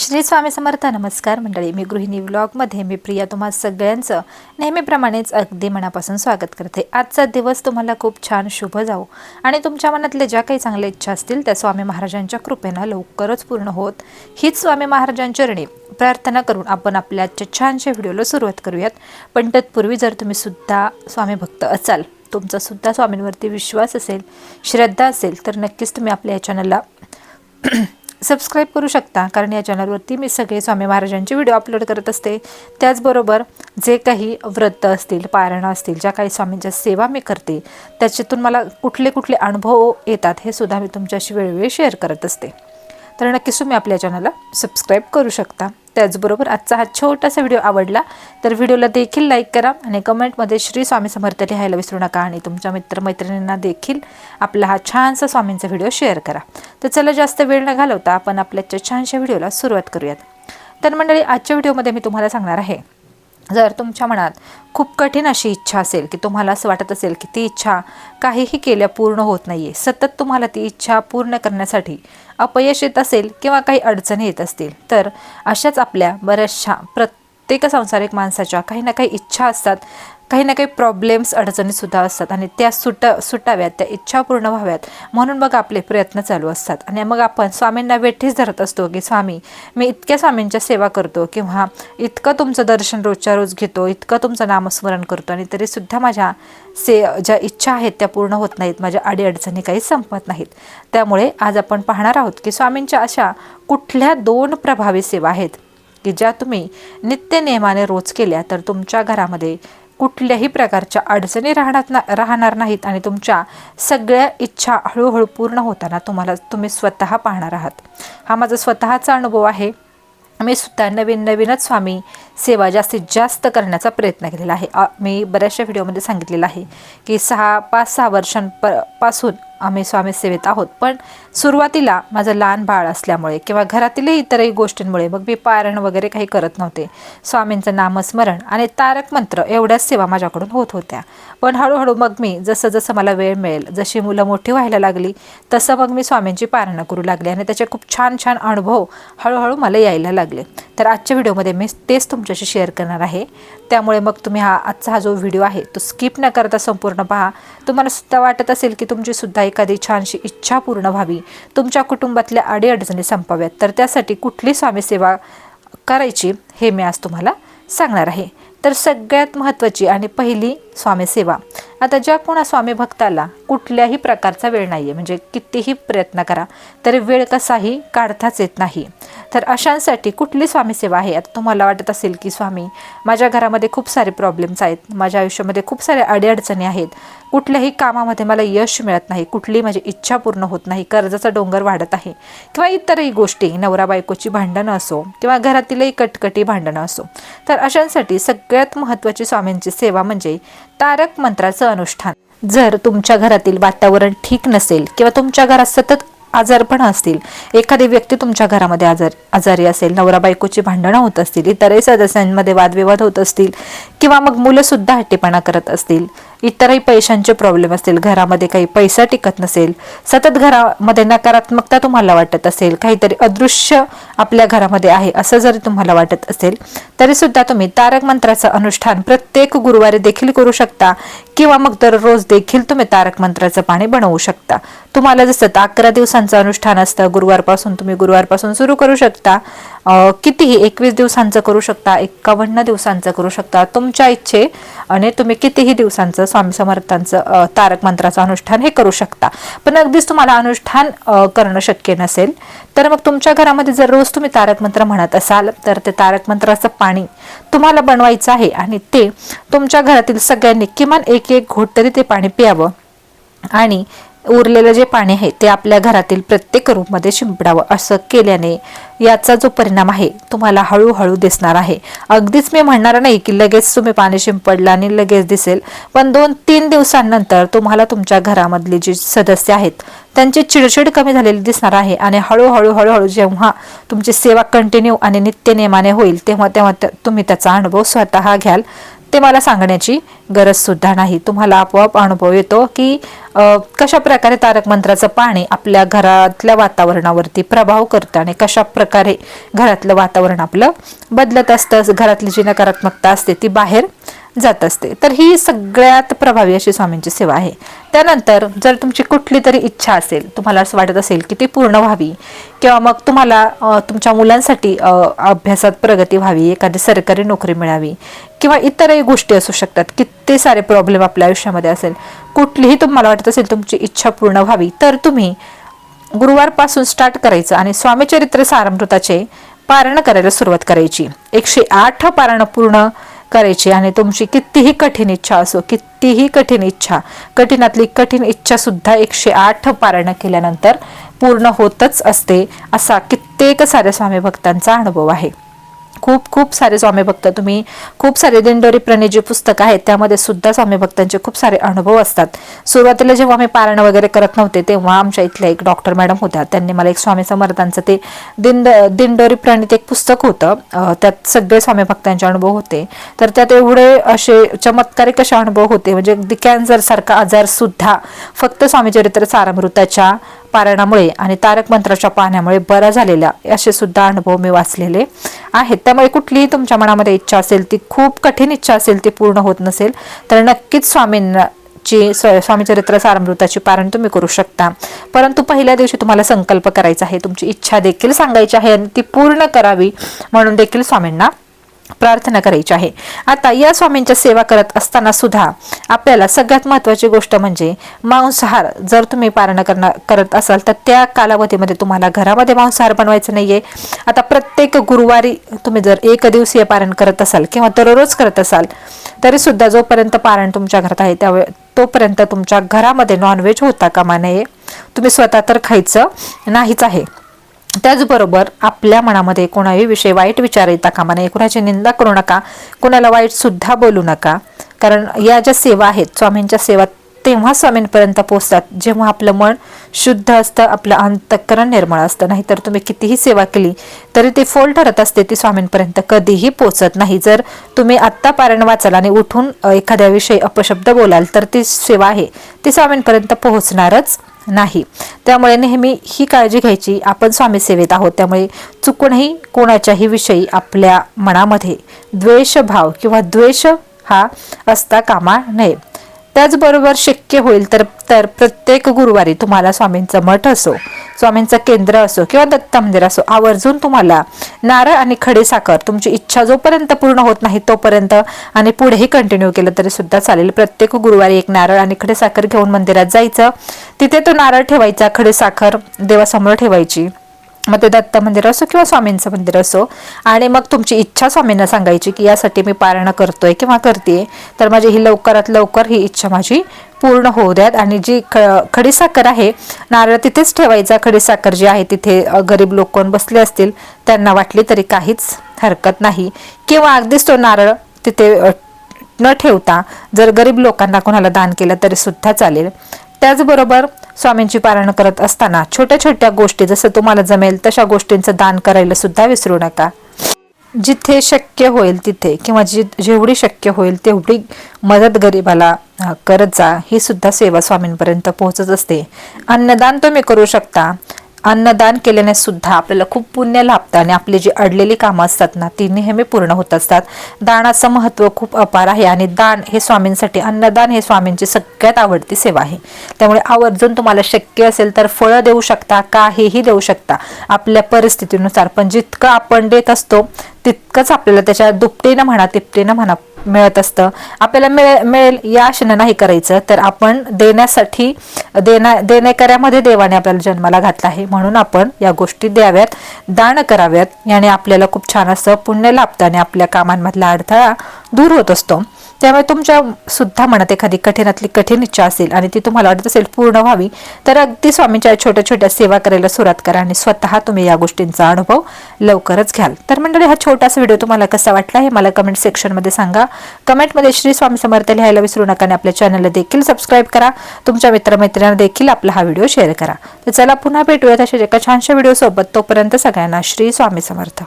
श्री स्वामी समर्थ नमस्कार मंडळी. मी गृहिणी व्लॉगमध्ये मी प्रिया तुम्हा सगळ्यांचं नेहमीप्रमाणेच अगदी मनापासून स्वागत करते. आजचा दिवस तुम्हाला खूप छान शुभ जावो. आणि तुमच्या मनातल्या ज्या काही चांगल्या इच्छा असतील त्या स्वामी महाराजांच्या कृपेनं लवकरच पूर्ण होत. हीच स्वामी महाराजांच्या ऋणी प्रार्थना करून आपण आपल्या आजच्या छानशा व्हिडिओला सुरुवात करूयात. पण तत्पूर्वी जर तुम्ही सुद्धा स्वामी भक्त असाल तुमचा सुद्धा स्वामींवरती विश्वास असेल श्रद्धा असेल तर नक्कीच तुम्ही आपल्या या चॅनलला सबस्क्राईब करू शकता कारण या चॅनलवरती मी सगळे स्वामी महाराजांचे व्हिडिओ अपलोड करत असते. त्याचबरोबर जे काही व्रत असतील पारणं असतील ज्या काही स्वामींच्या सेवा मी करते त्याच्यातून मला कुठले कुठले अनुभव येतात हे सुद्धा मी तुमच्याशी वेळोवेळी शेअर करत असते. तर नक्कीच तुम्ही आपल्या चॅनलला सबस्क्राईब करू शकता. त्याचबरोबर आजचा हा छोटासा व्हिडिओ आवडला तर व्हिडिओला देखील लाईक करा आणि कमेंटमध्ये श्री स्वामी समर्थ लिहायला विसरू नका आणि तुमच्या मित्रमैत्रिणींना देखील आपला हा छानसा स्वामींचा व्हिडिओ शेअर करा. तर चला जास्त वेळ न घालवता आपण आपल्या छानशा व्हिडिओला सुरुवात करूयात. तर मंडळी आजच्या व्हिडिओमध्ये मी तुम्हाला सांगणार आहे जर तुमच्या मनात खूप कठीण अशी इच्छा असेल की तुम्हाला असं वाटत असेल की ती इच्छा काहीही केल्या पूर्ण होत नाही आहे सतत तुम्हाला ती इच्छा पूर्ण करण्यासाठी अपयश येत असेल किंवा काही अडचणी येत असतील तर अशाच आपल्या बऱ्याचशा प्रत्येक सांसारिक माणसाच्या काही ना काही इच्छा असतात. काही ना काही प्रॉब्लेम्स अडचणीसुद्धा असतात आणि त्या सुट सुटाव्यात त्या इच्छा पूर्ण व्हाव्यात. म्हणून मग आपले प्रयत्न चालू असतात. आणि मग आपण स्वामींना वेठीच धरत असतो की स्वामी मी इतक्या स्वामींच्या सेवा करतो किंवा इतकं तुमचं दर्शन रोजच्या रोज घेतो इतकं तुमचं नामस्मरण करतो आणि तरीसुद्धा माझ्या से ज्या इच्छा आहेत त्या पूर्ण होत नाहीत माझ्या अडीअडचणी काही संपत नाहीत. त्यामुळे आज आपण पाहणार आहोत की स्वामींच्या अशा कुठल्या दोन प्रभावी सेवा आहेत की ज्या तुम्ही नित्य नियमाने रोज केल्या तर तुमच्या घरामध्ये कुठल्याही प्रकारच्या अडचणी राहणार ना राहणार नाहीत आणि तुमच्या सगळ्या इच्छा हळूहळू पूर्ण होताना तुम्हाला तुम्ही स्वतः पाहणार आहात. हा माझा स्वतःचा अनुभव आहे. मी सुद्धा नवीन नवीनच स्वामी सेवा जास्तीत जास्त करण्याचा प्रयत्न केलेला आहे. मी बऱ्याचशा व्हिडिओमध्ये सांगितलेलं आहे की सहा पाच सहा वर्षांपपासून आम्ही स्वामीसेवेत आहोत. पण सुरुवातीला माझं लहान बाळ असल्यामुळे किंवा घरातीलही इतरही गोष्टींमुळे मग मी पारायण वगैरे काही करत नव्हते. स्वामींचं नामस्मरण आणि तारक मंत्र एवढ्याच सेवा माझ्याकडून होत होत्या. पण हळूहळू मग मी जसं जसं मला वेळ मिळेल जशी मुलं मोठी व्हायला लागली तसं मग मी स्वामींची पारणं करू लागले आणि त्याचे खूप छान छान अनुभव हळूहळू मला यायला लागले. तर आजच्या व्हिडिओमध्ये मी तेच तुमच्याशी शेअर करणार आहे. त्यामुळे मग तुम्ही हा आजचा हा जो व्हिडिओ आहे तो स्किप न करता संपूर्ण पहा. तुम्हाला सुद्धा वाटत असेल की तुमची सुद्धा एखादी छानशी इच्छा पूर्ण व्हावी. तुमच्या कुटुंबातल्या अडीअडचणी संपाव्यात. तर त्यासाठी कुठली स्वामी सेवा करायची हे मी आज तुम्हाला सांगणार आहे. तर सगळ्यात महत्त्वाची आणि पहिली स्वामी सेवा आता ज्या कोणा स्वामी भक्ताला कुठल्याही प्रकारचा वेळ नाही आहे म्हणजे कितीही प्रयत्न करा तरी वेळ कसाही काढताच येत नाही. तर अशांसाठी कुठली स्वामी सेवा आहे? आता तुम्हाला वाटत असेल की स्वामी माझ्या घरामध्ये खूप सारे प्रॉब्लेम्स आहेत. माझ्या आयुष्यामध्ये खूप साऱ्या अडीअडचणी आहेत. कुठल्याही कामामध्ये मला यश मिळत नाही. कुठली माझी इच्छा पूर्ण होत नाही. कर्जाचा डोंगर वाढत आहे. किंवा इतरही गोष्टी नवरा बायकोची भांडणं असो किंवा घरातीलही कटकटी भांडणं असो. तर अशांसाठी सगळ्यात महत्त्वाची स्वामींची सेवा म्हणजे तारक मंत्राचं अनुष्ठान. जर तुमच्या घरातील वातावरण ठीक नसेल किंवा तुमच्या घरात सतत आजारपण असतील एखादी व्यक्ती तुमच्या घरामध्ये आजार आजारी असेल नवरा बायकोची भांडणं होत असतील इतरही सदस्यांमध्ये वादविवाद होत असतील किंवा मग मुलंसुद्धा हट्टीपणा करत असतील इतरही पैशांचे प्रॉब्लेम असतील घरामध्ये काही पैसा टिकत नसेल सतत घरामध्ये नकारात्मकता तुम्हाला वाटत असेल काहीतरी अदृश्य आपल्या घरामध्ये आहे असं जरी तुम्हाला वाटत असेल तरी सुद्धा तुम्ही तारक मंत्राचं अनुष्ठान प्रत्येक गुरुवारी देखील करू शकता किंवा मग दररोज देखील तुम्ही तारक मंत्राचं पाणी बनवू शकता. तुम्हाला जसं अकरा दिवसांचं अनुष्ठान असतं गुरुवारपासून तुम्ही गुरुवारपासून सुरू करू शकता. कितीही एकवीस दिवसांचं करू शकता एक्कावन्न दिवसांचं करू शकता तुमच्या इच्छे आणि तुम्ही कितीही दिवसांचं स्वामी समर्थांचं तारक मंत्राचं अनुष्ठान हे करू शकता. पण अगदीच तुम्हाला अनुष्ठान करणं शक्य नसेल तर मग तुमच्या घरामध्ये जर रोज तुम्ही तारक मंत्र म्हणत असाल तर ते तारक मंत्राचं पाणी तुम्हाला बनवायचं आहे आणि ते तुमच्या घरातील सगळ्यांनी किमान एक एक घोट तरी ते पाणी प्यावं. आणि उरलेलं जे पाणी आहे ते आपल्या घरातील प्रत्येक रूममध्ये शिंपडावं असं केल्याने याचा जो परिणाम आहे तुम्हाला हळूहळू दिसणार आहे. अगदीच मी म्हणणार नाही की लगेच तुम्ही पाणी शिंपडलं आणि लगेच दिसेल पण दोन तीन दिवसांनंतर तुम्हाला तुमच्या घरामधले जे सदस्य आहेत त्यांची चिडचिड कमी झालेली दिसणार आहे आणि हळूहळू हळूहळू जेव्हा तुमची सेवा कंटिन्यू आणि नित्य नियमाने होईल तेव्हा तेव्हा तुम्ही त्याचा अनुभव स्वतः घ्याल. ते मला सांगण्याची गरज सुद्धा नाही. तुम्हाला आपोआप अनुभव येतो की कशा प्रकारे तारक मंत्राचं पाणी आपल्या घरातल्या वातावरणावरती प्रभाव करतं आणि कशा प्रकारे घरातलं वातावरण आपलं बदलत असतं घरातली जी नकारात्मकता असते ती बाहेर जात असते. तर ही सगळ्यात प्रभावी अशी स्वामींची सेवा आहे. त्यानंतर जर तुमची कुठली तरी इच्छा असेल तुम्हाला असं वाटत असेल की ती पूर्ण व्हावी किंवा मग तुम्हाला तुमच्या मुलांसाठी अभ्यासात प्रगती व्हावी एखादी सरकारी नोकरी मिळावी किंवा इतरही गोष्टी असू शकतात किती सारे प्रॉब्लेम आपल्या आयुष्यामध्ये असेल. कुठलीही तुम्हाला वाटत असेल तुमची इच्छा पूर्ण व्हावी. तर तुम्ही गुरुवारपासून स्टार्ट करायचं आणि स्वामीचरित्र सारामृताचे पारण करायला सुरुवात करायची. एकशे आठ पारण पूर्ण करायची आणि तुमची कितीही कठीण इच्छा असो कितीही कठीण इच्छा कठीणातली कठीण इच्छा सुद्धा एकशे आठ पारण केल्यानंतर पूर्ण होतच असते असा कित्येक साऱ्या स्वामी भक्तांचा अनुभव आहे. खूप खूप सारे स्वामी भक्त तुम्ही खूप सारे दिंडोरी प्रणय जे पुस्तक आहेत त्यामध्ये सुद्धा स्वामी भक्तांचे खूप सारे अनुभव असतात. सुरुवातीला जेव्हा मी पारण वगैरे करत नव्हते तेव्हा आमच्या इथल्या एक डॉक्टर मॅडम होत्या. त्यांनी मला एक स्वामी समर्थांचं ते दिंड दिंडोरी प्रणित एक पुस्तक होतं. त्यात सगळे स्वामी भक्तांचे अनुभव होते. तर त्यात एवढे असे चमत्कारिक असे अनुभव होते. म्हणजे अगदी कॅन्सर सारखा आजार सुद्धा फक्त स्वामीचरित्र सारामृताच्या पारणामुळे आणि तारक मंत्राच्या पाण्यामुळे बरा झालेला असे सुद्धा अनुभव मी वाचलेले आहेत. त्यामुळे कुठलीही तुमच्या मनामध्ये इच्छा असेल ती खूप कठीण इच्छा असेल ती पूर्ण होत नसेल तर नक्कीच स्वामींना ची स्वामीचरित्र सारमृताची पारण तुम्ही करू शकता. परंतु पहिल्या दिवशी तुम्हाला संकल्प करायचा आहे. तुमची इच्छा देखील सांगायची आहे आणि ती पूर्ण करावी म्हणून देखील स्वामींना प्रार्थना करायची आहे. आता या स्वामींच्या सेवा करत असताना सुद्धा आपल्याला सगळ्यात महत्त्वाची गोष्ट म्हणजे मांसाहार. जर तुम्ही पारण करणार करत असाल तर त्या कालावधीमध्ये तुम्हाला घरामध्ये मांसाहार बनवायचं नाहीये. आता प्रत्येक गुरुवारी तुम्ही जर एक दिवसीय पारण करत असाल किंवा दररोज करत असाल तरी सुद्धा जोपर्यंत पारण तुमच्या घरात आहे त्यावेळे तोपर्यंत तुमच्या घरामध्ये नॉनव्हेज होता कामा नये. तुम्ही स्वतः तर खायचं नाहीच आहे. त्याचबरोबर आपल्या मनामध्ये कोणाही विषय वाईट विचार येता कामा नये. कुणाची निंदा करू नका. कुणाला वाईट सुद्धा बोलू नका. कारण या ज्या सेवा आहेत स्वामींच्या सेवा तेव्हा स्वामींपर्यंत पोचतात जेव्हा आपलं मन शुद्ध असतं आपलं अंतःकरण निर्मळ असतं. नाहीतर तुम्ही कितीही सेवा केली तरी ती फोल ठरत असते. ती स्वामींपर्यंत कधीही पोचत नाही. जर तुम्ही आत्ता पारण वाचाल आणि उठून एखाद्याविषयी अपशब्द बोलाल तर ती सेवा आहे. ती स्वामींपर्यंत पोहोचणारच नाही. त्यामुळे नेहमी ही काळजी घ्यायची. आपण स्वामी सेवेत आहोत. त्यामुळे चुकूनही कोणाच्याही विषयी आपल्या मनामध्ये द्वेषभाव किंवा द्वेष हा असता कामा नये. त्याचबरोबर शक्य होईल तर तर प्रत्येक गुरुवारी तुम्हाला स्वामींचं मठ असो. स्वामींचं केंद्र असो किंवा दत्त मंदिर असो आवर्जून तुम्हाला नारळ आणि खडे साखर तुमची इच्छा जोपर्यंत पूर्ण होत नाही तोपर्यंत आणि पुढेही कंटिन्यू केलं तरी सुद्धा चालेल. प्रत्येक गुरुवारी एक नारळ आणि खडे साखर घेऊन मंदिरात जायचं. तिथे तो नारळ ठेवायचा खडे साखर देवासमोर ठेवायची. मग ते दत्त मंदिर असो किंवा स्वामींचं मंदिर असो आणि मग तुमची इच्छा स्वामींना सांगायची की यासाठी मी पारणं करतोय किंवा करते तर माझी ही लवकरात लवकर ही इच्छा माझी पूर्ण होऊ द्यात. आणि जी ख खडीसाखर आहे नारळ तिथेच ठेवायचा. खडीसाखर जी आहे तिथे गरीब लोक कोण बसले असतील त्यांना वाटली तरी काहीच हरकत नाही. किंवा अगदीच तो नारळ तिथे न ठेवता जर गरीब लोकांना कोणाला दान केलं तरी सुद्धा चालेल. त्याचबरोबर स्वामींची पारण करत असताना छोट्या छोट्या गोष्टी जसं तुम्हाला जमेल तशा गोष्टींचं दान करायला सुद्धा विसरू नका. जिथे शक्य होईल तिथे किंवा जि जेवढी शक्य होईल तेवढी मदत गरिबाला करत जा ही सुद्धा सेवा स्वामींपर्यंत पोहोचत असते. अन्नदान तुम्ही करू शकता. अन्नदान केल्याने सुद्धा आपल्याला खूप पुण्य लाभतं आणि आपली जी अडलेली कामं असतात ना ती नेहमी पूर्ण होत असतात. दानाचं महत्त्व खूप अपार आहे आणि दान हे स्वामींसाठी अन्नदान हे स्वामींची सगळ्यात आवडती सेवा आहे. त्यामुळे आवर्जून तुम्हाला शक्य असेल तर फळं देऊ शकता काहीही देऊ शकता. आपल्या परिस्थितीनुसार पण जितकं आपण देत असतो तितकंच आपल्याला त्याच्या दुपटीनं म्हणा तिपटीनं म्हणा मिळत असतं. आपल्याला मिळेल मिळेल या आशेनं नाही करायचं तर आपण देण्यासाठी देण्या देणेकऱ्यामध्ये देवाने आपल्याला जन्माला घातला आहे. म्हणून आपण या गोष्टी द्याव्यात दान कराव्यात. याने आपल्याला खूप छान असं पुण्य लाभतं आणि आपल्या कामांमधला अडथळा दूर होत असतो. त्यामुळे तुमच्या सुद्धा मनात एखादी कठीणातली कठीण इच्छा असेल आणि ती तुम्हाला वाटत असेल पूर्ण व्हावी तर अगदी स्वामींच्या छोट्या छोट्या सेवा करायला सुरुवात करा आणि स्वतः तुम्ही या गोष्टींचा अनुभव लवकरच घ्याल. तर मंडळी हा छोटासा व्हिडिओ तुम्हाला कसा वाटला हे मला कमेंट सेक्शनमध्ये सांगा. कमेंटमध्ये श्री स्वामी समर्थ लिहायला विसरू नका आणि आपल्या चॅनलला देखील सबस्क्राईब करा. तुमच्या मित्रमैत्रिणींना देखील आपला हा व्हिडिओ शेअर करा. तर चला पुन्हा भेटूयात अशा एका छानशा व्हिडिओसोबत तोपर्यंत सगळ्यांना श्री स्वामी समर्थ.